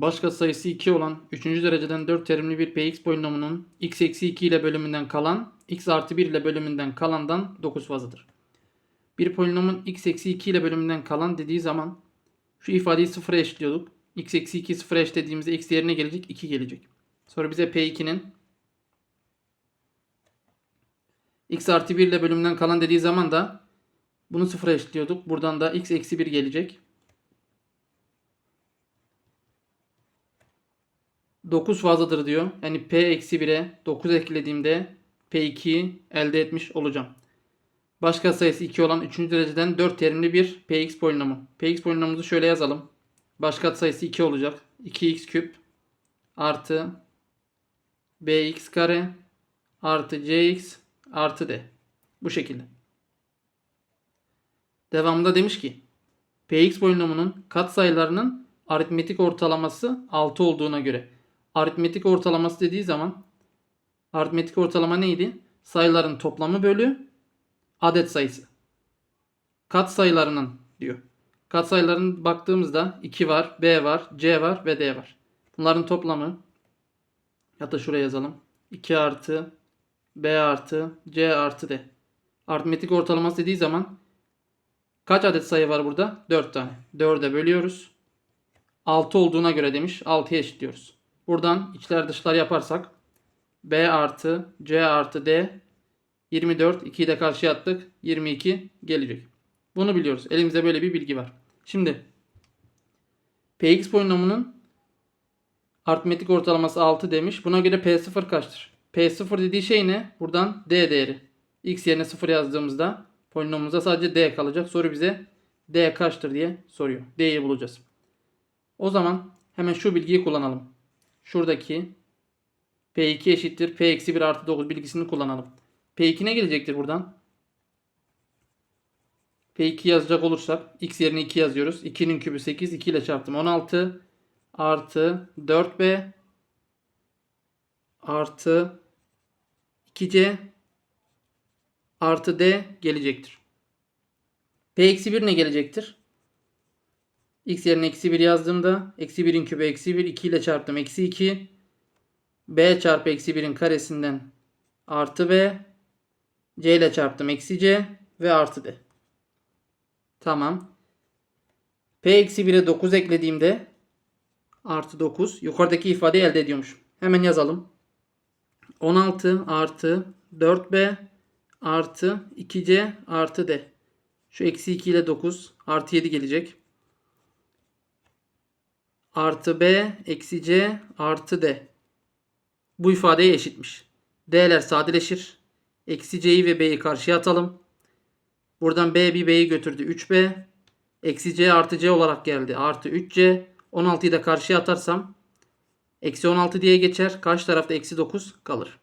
Başka sayısı 2 olan 3. dereceden 4 terimli bir px polinomunun x eksi 2 ile bölümünden kalan x artı 1 ile bölümünden kalandan 9 fazladır. Bir polinomun x eksi 2 ile bölümünden kalan dediği zaman şu ifadeyi sıfıra eşitliyorduk. x eksi 2 sıfıra eşitlediğimizde x yerine gelecek 2 gelecek. Sonra bize p2'nin x artı 1 ile bölümünden kalan dediği zaman da bunu sıfıra eşitliyorduk. Buradan da x eksi 1 gelecek. 9 fazladır diyor. Yani p eksi 1'e 9 eklediğimde p2'yi elde etmiş olacağım. Başka sayısı 2 olan 3. dereceden 4 terimli bir px polinomu. px polinomumuzu şöyle yazalım. Başka sayısı 2 olacak. 2x küp artı bx kare artı cx artı d. Bu şekilde. Devamında demiş ki px polinomunun katsayılarının aritmetik ortalaması 6 olduğuna göre aritmetik ortalaması dediği zaman aritmetik ortalama neydi? Sayıların toplamı bölü adet sayısı. Kat sayılarının diyor. Kat sayıların baktığımızda 2 var, B var, C var ve D var. Bunların toplamı ya da şuraya yazalım. 2 artı B artı C artı D. Aritmetik ortalaması dediği zaman kaç adet sayı var burada? 4 tane. 4'e bölüyoruz. 6 olduğuna göre demiş. 6'ya eşitliyoruz. Buradan içler dışlar yaparsak B artı C artı D 24. 2'yi de karşıya attık. 22 gelecek. Bunu biliyoruz. Elimizde böyle bir bilgi var. Şimdi Px polinomunun aritmetik ortalaması 6 demiş. Buna göre P0 kaçtır? P0 dediği şey ne? Buradan D değeri. X yerine 0 yazdığımızda polinomumuza sadece D kalacak. Soru bize D kaçtır diye soruyor. D'yi bulacağız. O zaman hemen şu bilgiyi kullanalım. Şuradaki P2 eşittir P eksi 1 artı 9 bilgisini kullanalım. P2 ne gelecektir buradan? P2 yazacak olursak x yerine 2 yazıyoruz. 2'nin kübü 8. 2 ile çarptım. 16 artı 4B artı 2C artı D gelecektir. P eksi 1 ne gelecektir? X yerine eksi 1 yazdığımda eksi 1'in kübü eksi 1. 2 ile çarptım. Eksi 2. B çarpı eksi 1'in karesinden artı B. C ile çarptım. Eksi C ve artı D. Tamam. P eksi 1'e 9 eklediğimde artı 9. Yukarıdaki ifadeyi elde ediyormuş. Hemen yazalım. 16 artı 4B artı 2C artı D. Şu eksi 2 ile 9 artı 7 gelecek. Artı B eksi C artı D. Bu ifadeye eşitmiş. D'ler sadeleşir. Eksi C'yi ve B'yi karşıya atalım. Buradan B bir B'yi götürdü. 3B. Eksi C artı C olarak geldi. Artı 3C. 16'yı da karşıya atarsam eksi 16 diye geçer. Karşı tarafta eksi 9 kalır.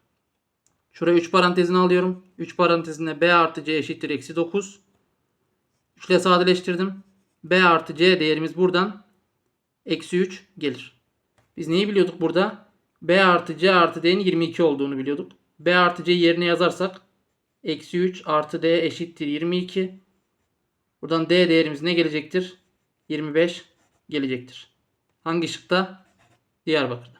Şuraya 3 parantezini alıyorum. 3 parantezinde B artı C eşittir eksi 9. 3 ile sadeleştirdim. B artı C değerimiz buradan eksi 3 gelir. Biz neyi biliyorduk burada? B artı C artı D'nin 22 olduğunu biliyorduk. B artı C yerine yazarsak eksi 3 artı D eşittir 22. Buradan D değerimiz ne gelecektir? 25 gelecektir. Hangi şıkta? Diyarbakır'da.